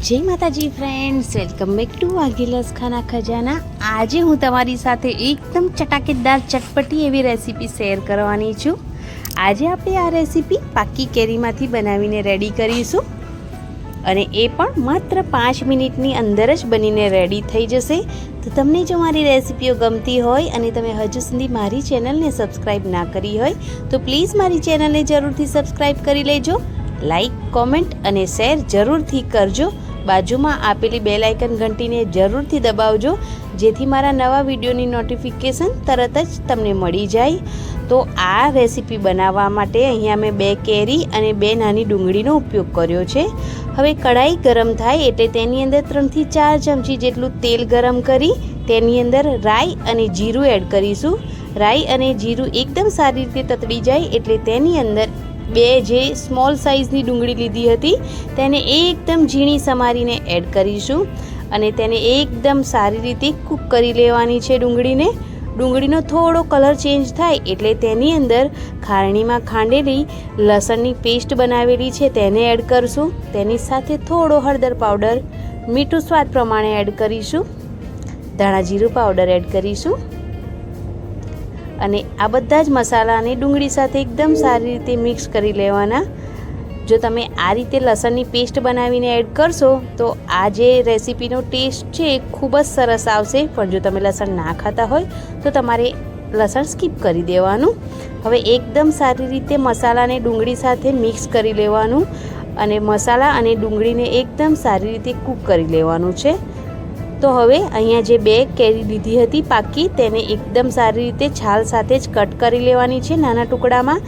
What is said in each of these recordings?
જય Mataji friends welcome back to વાઘીલસ Khana Khazana. આજે હું તમારી સાથે એકદમ ચટાકેદાર, ચટપટી એવી રેસીપી શેર કરવાની છું. આજે આપણે આ રેસીપી પાકી કેરીમાંથી બનાવીને રેડી કરીશું. અને એ પણ માત્ર પાંચ મિનિટની અંદર જ બનીને રેડી થઈ જશે. તો તમને જો મારી રેસીપીઓ ગમતી હોય અને તમે હજુ સુધી મારી ચેનલને સબસ્ક્રાઈબ ના કરી હોય, તો પ્લીઝ મારી ચેનલને જરૂરથી સબસ્ક્રાઈબ કરી લેજો. લાઈક, કોમેન્ટ અને શેર જરૂરથી કરજો. બાજુમાં આપેલી બેલ આઇકન ઘંટીને જરૂરથી દબાવજો, જેથી મારા નવા વિડીયોની નોટિફિકેશન તરત જ તમને મળી જાય. તો આ રેસીપી બનાવવા માટે અહીંયા મેં બે કેરી અને બે નાની ડુંગળીનો ઉપયોગ કર્યો છે. હવે કઢાઈ ગરમ થાય એટલે તેની અંદર ત્રણથી ચાર ચમચી જેટલું તેલ ગરમ કરી, તેની અંદર રાઈ અને જીરું એડ કરીશું. રાઈ અને જીરું એકદમ સારી રીતે તતડી જાય એટલે તેની અંદર બે જે સ્મોલ સાઇઝની ડુંગળી લીધી હતી, તેને એકદમ ઝીણી સમારીને એડ કરીશું અને તેને એકદમ સારી રીતે કૂક કરી લેવાની છે ડુંગળીને. ડુંગળીનો થોડો કલર ચેન્જ થાય એટલે તેની અંદર ખારણીમાં ખાંડેલી લસણની પેસ્ટ બનાવેલી છે તેને એડ કરશું. તેની સાથે થોડો હળદર પાવડર મીઠું સ્વાદ પ્રમાણે એડ કરીશું. ધાણા જીરું પાવડર એડ કરીશું. અને આ બધા જ મસાલાને ડુંગળી સાથે એકદમ સારી રીતે મિક્સ કરી લેવાના. જો તમે આ રીતે લસણની પેસ્ટ બનાવીને એડ કરશો, તો આ જે રેસીપીનો ટેસ્ટ છે એ ખૂબ જ સરસ આવશે. પણ જો તમે લસણ ના ખાતા હોય, તો તમારે લસણ સ્કીપ કરી દેવાનું. હવે એકદમ સારી રીતે મસાલાને ડુંગળી સાથે મિક્સ કરી લેવાનું અને મસાલા અને ડુંગળીને એકદમ સારી રીતે કૂક કરી લેવાનું છે. તો હવે અહીંયા જે બે કેરી લીધી હતી પાકી તેને એકદમ સારી રીતે છાલ સાથે જ કટ કરી લેવાની છે નાના ટુકડામાં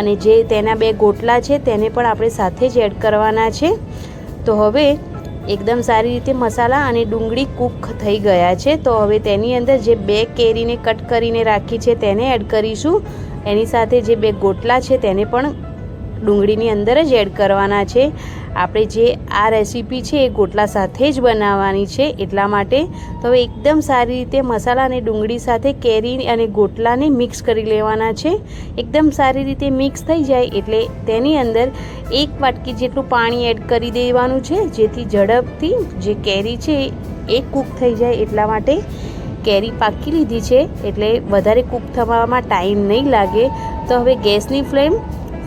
અને જે તેના બે ગોટલા છે તેને પણ આપણે સાથે જ એડ કરવાના છે. તો હવે એકદમ સારી રીતે મસાલા અને ડુંગળી કૂક થઈ ગયા છે. તો હવે તેની અંદર જે બે કેરીને કટ કરીને રાખી છે તેને એડ કરીશું. એની સાથે જે બે ગોટલા છે તેને પણ ડુંગળીની અંદર જ એડ કરવાના છે. આપણે જે આ રેસીપી છે એ ગોટલા સાથે જ બનાવવાની છે એટલા માટે તો હવે એકદમ સારી રીતે મસાલા અને ડુંગળી સાથે કેરી અને ગોટલાને મિક્સ કરી લેવાના છે. એકદમ સારી રીતે મિક્સ થઈ જાય એટલે તેની અંદર એક વાટકી જેટલું પાણી એડ કરી દેવાનું છે, જેથી ઝડપથી જે કેરી છે એ કૂક થઈ જાય એટલા માટે કેરી પાકી લીધી છે એટલે વધારે કૂક થવામાં ટાઈમ નહીં લાગે. તો હવે ગેસની ફ્લેમ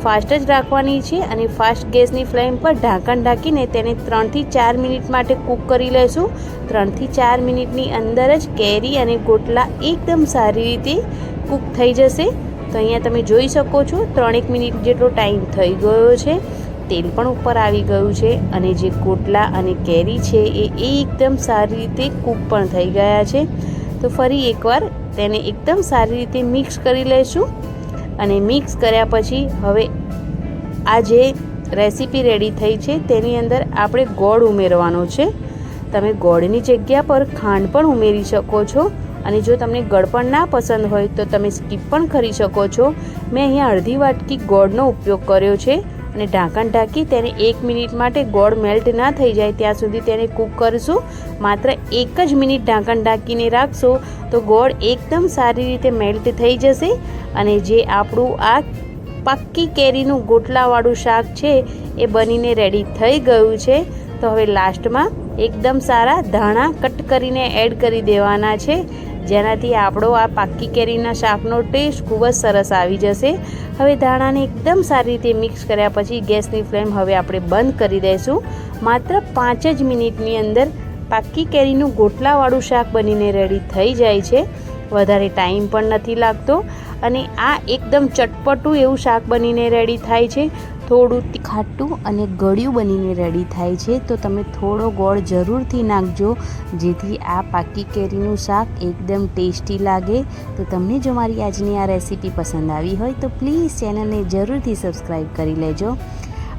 ફાસ્ટ જ રાખવાની છે અને ફાસ્ટ ગેસની ફ્લેમ પર ઢાંકણ ઢાંકીને તેને ત્રણથી ચાર મિનિટ માટે કૂક કરી લેશું. ત્રણથી ચાર મિનિટની અંદર જ કેરી અને ગોટલા એકદમ સારી રીતે કૂક થઈ જશે. તો અહીંયા તમે જોઈ શકો છો, ત્રણેક મિનિટ જેટલો ટાઈમ થઈ ગયો છે. તેલ પણ ઉપર આવી ગયું છે અને જે ગોટલા અને કેરી છે એ એકદમ સારી રીતે કૂક પણ થઈ ગયા છે. તો ફરી એકવાર તેને એકદમ સારી રીતે મિક્સ કરી લઈશું અને મિક્સ કર્યા પછી હવે આ જે રેસીપી રેડી થઈ છે તેની અંદર આપણે ગોળ ઉમેરવાનો છે. તમે ગોળની જગ્યા પર ખાંડ પણ ઉમેરી શકો છો અને જો તમને ગળપણ ના પસંદ હોય તો તમે સ્કીપ પણ કરી શકો છો. મેં અહીંયા અડધી વાટકી ગોળનો ઉપયોગ કર્યો છે. અને ઢાંકણ ઢાંકી તેને એક મિનિટ માટે ગોળ મેલ્ટ ના થઈ જાય ત્યાં સુધી તેને કૂક કરશું. માત્ર એક જ મિનિટ ઢાંકણ ઢાંકીને રાખશો તો ગોળ એકદમ સારી રીતે મેલ્ટ થઈ જશે અને જે આપણું આ પાક્કી કેરીનું ગોટલાવાળું શાક છે એ બનીને રેડી થઈ ગયું છે. તો હવે લાસ્ટમાં એકદમ સારા ધાણા કટ કરીને એડ કરી દેવાના છે. જેનાથી આપણો આ પાક્કી કેરીના શાકનો ટેસ્ટ ખૂબ જ સરસ આવી જશે. હવે ધાણાને એકદમ સારી રીતે મિક્સ કર્યા પછી ગેસની ફ્લેમ હવે આપણે બંધ કરી દઈશું. માત્ર પાંચ જ મિનિટની અંદર પાક્કી કેરીનું ગોટલાવાળું શાક બનીને રેડી થઈ જાય છે. વધારે ટાઈમ પણ નથી લાગતો અને આ એકદમ ચટપટું એવું શાક બનીને રેડી થાય છે. થોડું ખાટું અને ગળ્યું બનીને રેડી થાય છે, તો તમે થોડો ગોળ જરૂરથી નાખજો, જેથી આ પાકી કેરીનું શાક એકદમ ટેસ્ટી લાગે. તો તમને જો મારી આજની આ રેસીપી પસંદ આવી હોય, તો પ્લીઝ ચેનલને જરૂરથી સબસ્ક્રાઈબ કરી લેજો.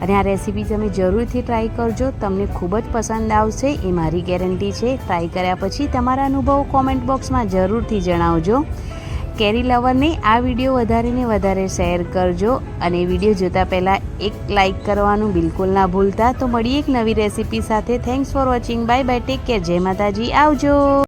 અને આ રેસીપી તમે જરૂરથી ટ્રાય કરજો, તમને ખૂબ જ પસંદ આવશે, એ મારી ગેરંટી છે. ટ્રાય કર્યા પછી તમારા અનુભવો કોમેન્ટ બોક્સમાં જરૂરથી જણાવજો. કેરી લવરને આ વીડિયો વધારે ને વધારે શેર કરજો અને વીડિયો જોતા પહેલાં એક લાઇક કરવાનું બિલકુલ ના ભૂલતા. તો મળીએ એક નવી રેસીપી સાથે. Thanks for watching bye bye take care જય માતાજી. આવજો.